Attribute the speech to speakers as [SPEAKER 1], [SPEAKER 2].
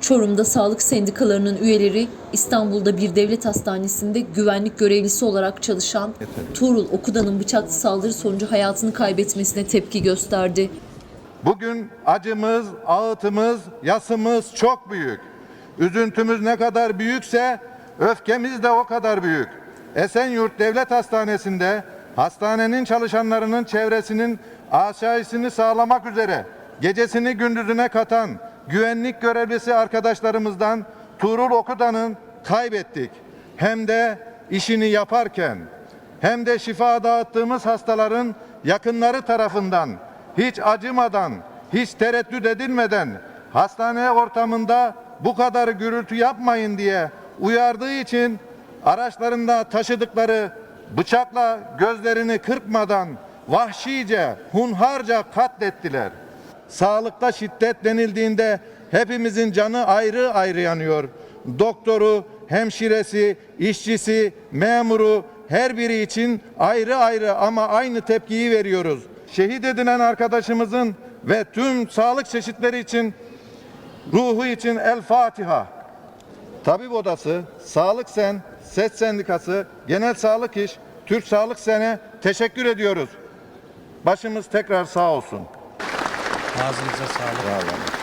[SPEAKER 1] Çorum'da sağlık sendikalarının üyeleri İstanbul'da bir devlet hastanesinde güvenlik görevlisi olarak çalışan Tuğrul Okudan'ın bıçaklı saldırı sonucu hayatını kaybetmesine tepki gösterdi.
[SPEAKER 2] Bugün acımız, ağıtımız, yasımız çok büyük. Üzüntümüz ne kadar büyükse öfkemiz de o kadar büyük. Esenyurt Devlet Hastanesi'nde hastanenin çalışanlarının çevresinin asayişini sağlamak üzere gecesini gündüzüne katan güvenlik görevlisi arkadaşlarımızdan Tuğrul Okudan'ın kaybettik. Hem de işini yaparken hem de şifa dağıttığımız hastaların yakınları tarafından hiç acımadan, hiç tereddüt edilmeden hastane ortamında bu kadar gürültü yapmayın diye uyardığı için araçlarında taşıdıkları bıçakla gözlerini kırpmadan vahşice, hunharca katlettiler. Sağlıkta şiddet denildiğinde hepimizin canı ayrı ayrı yanıyor. Doktoru, hemşiresi, işçisi, memuru her biri için ayrı ayrı ama aynı tepkiyi veriyoruz. Şehit edilen arkadaşımızın ve tüm sağlık çeşitleri için ruhu için El Fatiha. Tabip Odası, Sağlık Sen, SES Sendikası, Genel Sağlık İş, Türk Sağlık Sen'e teşekkür ediyoruz. Başımız tekrar sağ olsun.
[SPEAKER 3] Ağzınıza sağlık. Sağ olun.